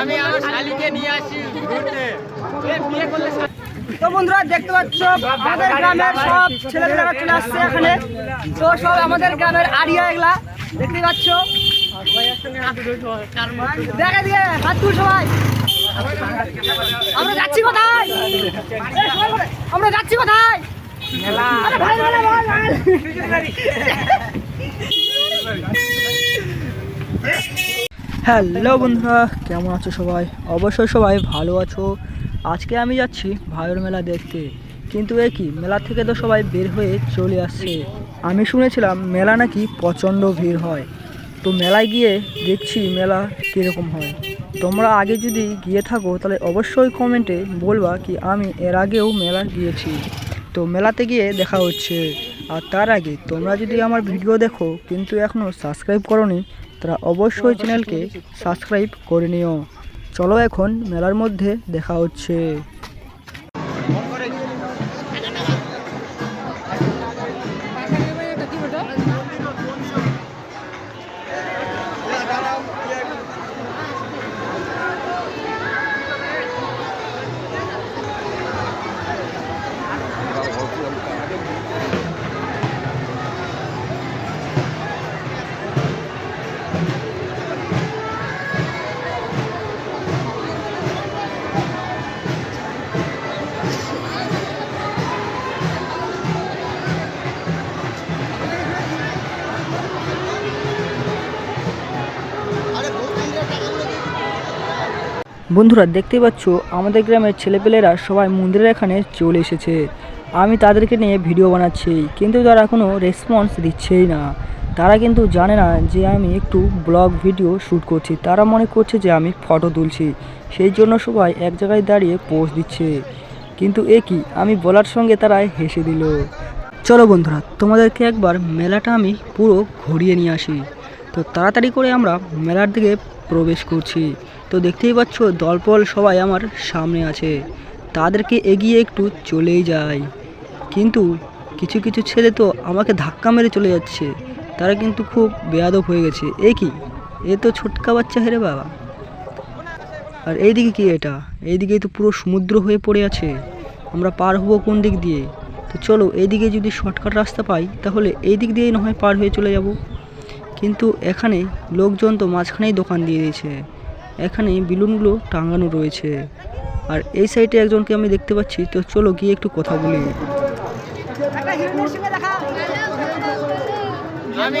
আমি আমার শালিকে নিয়ে আসি ঘুরতে। বিয়ে করলে তো বন্ধুরা দেখতে পাচ্ছ আমাদের গ্রামের সব ছেলেমেয়েরা চলে আসছে এখানে। তো সব আমাদের গ্রামের আড়িয়া এগুলা দেখতে পাচ্ছ। দেখা দিয়ে হাত তুল সবাই। আমরা যাচ্ছি কোথায়? আমরা যাচ্ছি কোথায়? ভাই। হ্যালো বন্ধুরা, কেমন আছো সবাই? অবশ্যই সবাই ভালো আছো। আজকে আমি যাচ্ছি ভাইয়ের মেলা দেখতে। কিন্তু এ কি, মেলা থেকে তো সবাই বের হয়ে চলে আসছে। আমি শুনেছিলাম মেলা নাকি প্রচণ্ড ভিড় হয়। তো মেলায় গিয়ে দেখছি মেলা কীরকম হয়। তোমরা আগে যদি গিয়ে থাকো, তাহলে অবশ্যই কমেন্টে বলবা কি, আমি এর আগেও মেলা গিয়েছি। তো মেলাতে গিয়ে দেখা হচ্ছে। আর তার আগে তোমরা যদি আমার ভিডিও দেখো কিন্তু এখনও সাবস্ক্রাইব করনি, তারা অবশ্যই চ্যানেলকে সাবস্ক্রাইব করে নিও। চলো এখন মেলার মধ্যে দেখা হচ্ছে। বন্ধুরা দেখতে পাচ্ছ, আমাদের গ্রামের ছেলেপেলেরা সবাই মন্দিরের এখানে চলে এসেছে। আমি তাদেরকে নিয়ে ভিডিও বানাচ্ছি, কিন্তু তারা কোনো রেসপন্স দিচ্ছেই না। তারা কিন্তু জানে না যে আমি একটু ব্লগ ভিডিও শ্যুট করছি। তারা মনে করছে যে আমি ফটো তুলছি। সেই জন্য সবাই এক জায়গায় দাঁড়িয়ে পোজ দিচ্ছে। কিন্তু এ কি? আমি বলার সঙ্গে তারা হেসে দিল। চলো বন্ধুরা, তোমাদেরকে একবার মেলাটা আমি পুরো ঘুরিয়ে নিয়ে আসি। তো তাড়াতাড়ি করে আমরা মেলার দিকে প্রবেশ করছি। তো দেখতেই পাচ্ছ দলপল সবাই আমার সামনে আছে। তাদেরকে এগিয়ে একটু চলেই যাই। কিন্তু কিছু কিছু ছেলে তো আমাকে ধাক্কা মেরে চলে যাচ্ছে। তারা কিন্তু খুব বেয়াদব হয়ে গেছে। এ কি? এ তো ছোটকা বাচ্চা হেরে বাবা। আর এইদিকে কি এটা? এইদিকে তো পুরো সমুদ্র হয়ে পড়ে আছে। আমরা পার হব কোন দিক দিয়ে? তো চলো, এইদিকে যদি শর্টকাট রাস্তা পাই, তাহলে এই দিক দিয়েই না হয় পার হয়ে চলে যাব। কিন্তু এখানে লোকজন তো মাঝখানেই দোকান দিয়ে দিয়েছে। এখানে বেলুনগুলো টাঙানো রয়েছে। আর এই সাইডে একজনকে আমি দেখতে পাচ্ছি। তো চলো গিয়ে একটু কথা বলি। আমি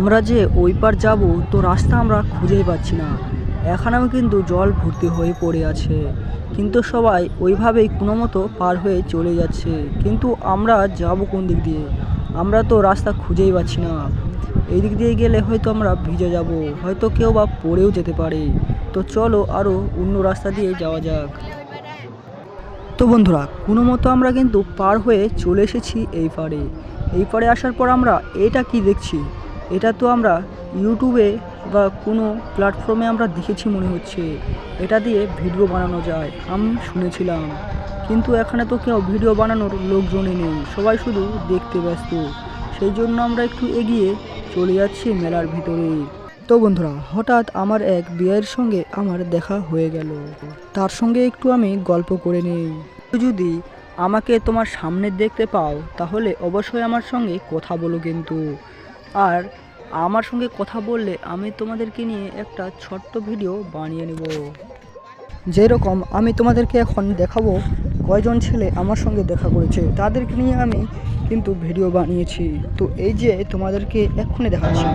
আমরা যে ওই পার যাব, তো রাস্তা আমরা খুঁজেই পাচ্ছি না। এখানেও কিন্তু জল ভর্তি হয়ে পড়ে আছে। কিন্তু সবাই ওইভাবেই কোনো মতো পার হয়ে চলে যাচ্ছে। কিন্তু আমরা যাব কোন দিক দিয়ে? আমরা তো রাস্তা খুঁজেই পাচ্ছি না। এই দিক দিয়ে গেলে হয়তো আমরা ভিজে যাব, হয়তো কেউ বা পড়েও যেতে পারে। তো চলো আরও অন্য রাস্তা দিয়ে যাওয়া যাক। তো বন্ধুরা, কোনো মতো আমরা কিন্তু পার হয়ে চলে এসেছি এই পারে। এই পারে আসার পর আমরা এটা কি দেখছি? এটা তো আমরা ইউটিউবে বা কোনো প্ল্যাটফর্মে আমরা দেখেছি মনে হচ্ছে। এটা দিয়ে ভিডিও বানানো যায়, আমি শুনেছিলাম। কিন্তু এখানে তো কেউ ভিডিও বানানোর লোকজনই নেই, সবাই শুধু দেখতে ব্যস্ত। সেই জন্য আমরা একটু এগিয়ে চলে যাচ্ছি মেলার ভিতরে। তো বন্ধুরা, হঠাৎ আমার এক বিয়ের সঙ্গে আমার দেখা হয়ে গেল। তার সঙ্গে একটু আমি গল্প করে নেই। যদি আমাকে তোমার সামনে দেখতে পাও, তাহলে অবশ্যই আমার সঙ্গে কথা বলো কিন্তু। আর আমার সঙ্গে কথা বললে আমি তোমাদেরকে নিয়ে একটা ছোট্ট ভিডিও বানিয়ে নেব। যেরকম আমি তোমাদেরকে এখন দেখাবো কয়জন ছেলে আমার সঙ্গে দেখা করেছে, তাদেরকে নিয়ে আমি কিন্তু ভিডিও বানিয়েছি। তো এই যে তোমাদেরকে এক্ষুনি দেখাচ্ছি।